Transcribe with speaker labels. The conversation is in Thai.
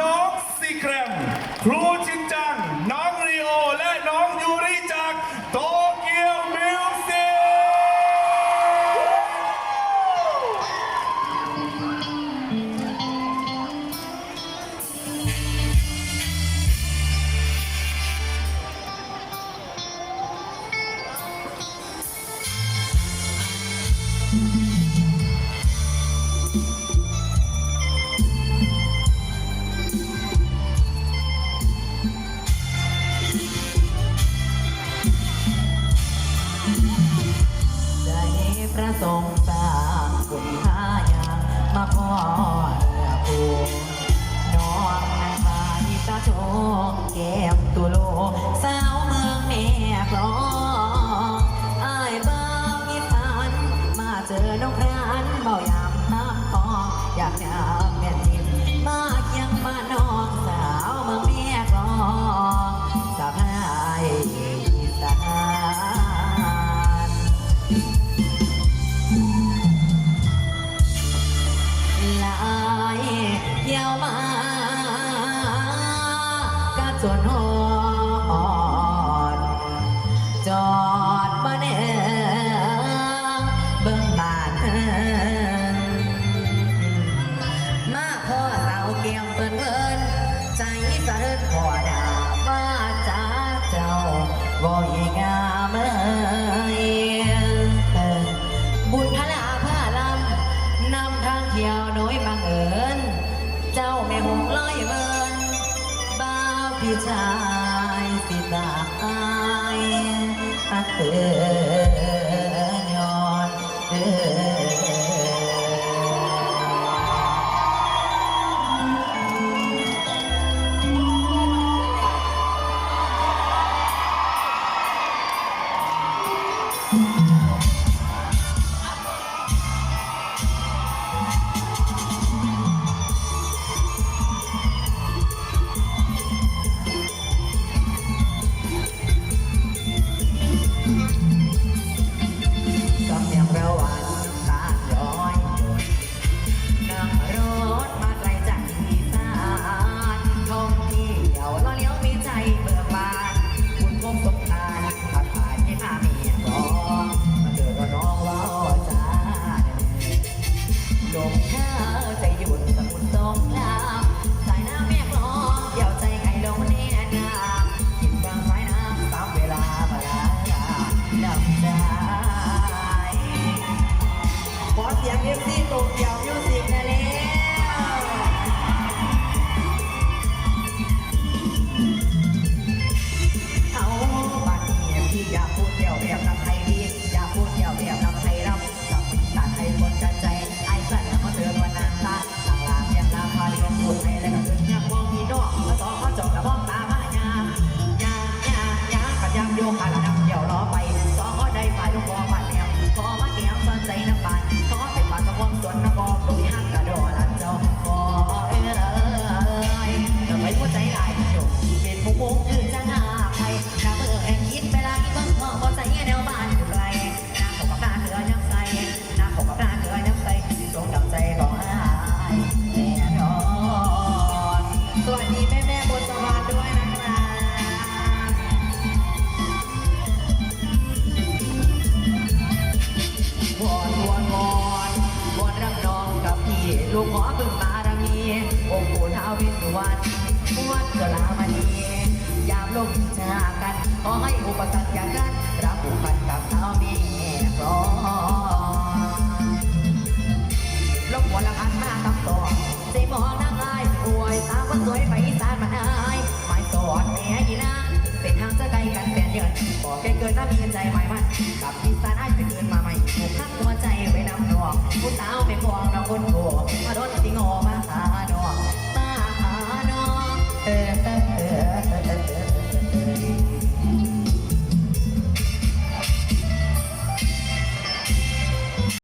Speaker 1: น้ ส
Speaker 2: งฆ์สางบุญหายามาพ่อเรือปูน้องนางพายตาโชแก้มตัวโล สาวเมืองแม่กลอง ลายเที่ยวมากะจนหอดจอดมาเนเบิ่งบานเอิ้นมาพ่อสาวเกียมเปิ้นเอินใจสะเริญพ่อดาว่าจ้าเจ้าบ่ยงา แม่หงลอยเมินบ้าวพี่ชายสิตายอักเตือ สียงเอฟซีโตเกียว ลูกขอพึ่งบารมีองค์ปู่ท้าวิสวัตวัดกลามณียามลงชากันขอให้อุปสรรคอย่างกันรับผูกพันกับเท้าแมีพร้อมลงหัวละคันมาคำตอบใส่หมองนางอายอวยสาวคนสวยไปอีสานมาไอายหม่สอดแม่ยีนางเป็นทางจะไกลกันแสนเดือนบอกแกเกินถ้ามีใจใหม่มันกับอีสานอายไปเกินมาใหม่ผูกพักหัวใจไว้นำนองผู้สาวไม่พองเราคนโง่